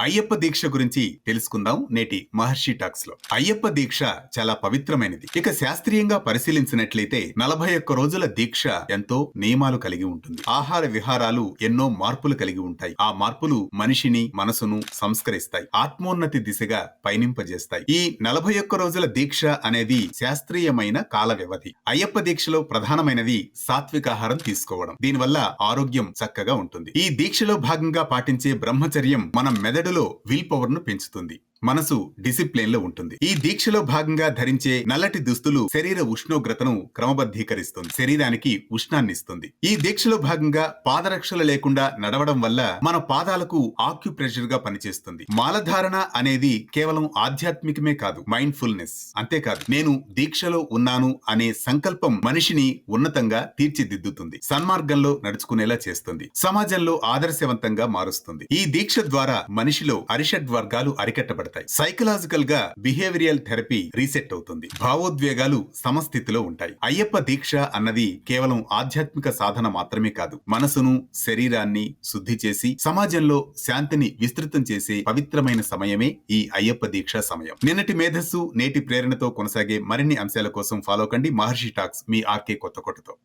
అయ్యప్ప దీక్ష గురించి తెలుసుకుందాం నేటి మహర్షి టాక్స్లో అయ్యప్ప దీక్ష చాలా పవిత్రమైనది. ఇక శాస్త్రీయంగా పరిశీలించినట్లయితే నలభై ఒక్క రోజుల దీక్ష ఎంతో నియమాలు కలిగి ఉంటుంది. ఆహార విహారాలు ఎన్నో మార్పులు కలిగి ఉంటాయి. ఆ మార్పులు మనిషిని మనసును సంస్కరిస్తాయి. ఆత్మోన్నతి దిశగా పయనింపజేస్తాయి. ఈ నలభై ఒక్క రోజుల దీక్ష అనేది శాస్త్రీయమైన కాల వ్యవధి. అయ్యప్ప దీక్షలో ప్రధానమైనది సాత్వికాహారం తీసుకోవడం. దీనివల్ల ఆరోగ్యం చక్కగా ఉంటుంది. ఈ దీక్షలో భాగంగా పాటించే బ్రహ్మచర్యం మన మెదడులో విల్ పవర్ను పెంచుతుంది. మనసు డిసిప్లిన్లో ఉంటుంది. ఈ దీక్షలో భాగంగా ధరించే నల్లటి దుస్తులు శరీర ఉష్ణోగ్రతను క్రమబద్ధీకరిస్తుంది. శరీరానికి ఉష్ణాన్ని ఇస్తుంది ఈ దీక్షలో భాగంగా పాదరక్షలు లేకుండా నడవడం వల్ల మన పాదాలకు ఆక్యుప్రెషర్గా పనిచేస్తుంది. మాలధారణ అనేది కేవలం ఆధ్యాత్మికమే కాదు మైండ్ ఫుల్నెస్ అంతేకాదు నేను దీక్షలో ఉన్నాను అనే సంకల్పం మనిషిని ఉన్నతంగా తీర్చిదిద్దుతుంది. సన్మార్గంలో నడుచుకునేలా చేస్తుంది. సమాజంలో ఆదర్శవంతంగా మారుస్తుంది. ఈ దీక్ష ద్వారా మనిషిలో అరిషడ్ వర్గాలు అరికట్టబడతాయి. సైకలాజికల్గా బిహేవియరల్ థెరపీ రీసెట్ అవుతుంది. భావోద్వేగాలు సమస్థితిలో ఉంటాయి. అయ్యప్ప దీక్ష అన్నది కేవలం ఆధ్యాత్మిక సాధన మాత్రమే కాదు. మనసును శరీరాన్ని శుద్ధి చేసి సమాజంలో శాంతిని విస్తృతం చేసే పవిత్రమైన సమయమే ఈ అయ్యప్ప దీక్ష సమయం. నిన్నటి మేధస్సు నేటి ప్రేరణతో కొనసాగే మరిన్ని అంశాల కోసం ఫాలో కండి మహర్షి టాక్స్ మీ ఆర్కే కొత్త కొట్టతో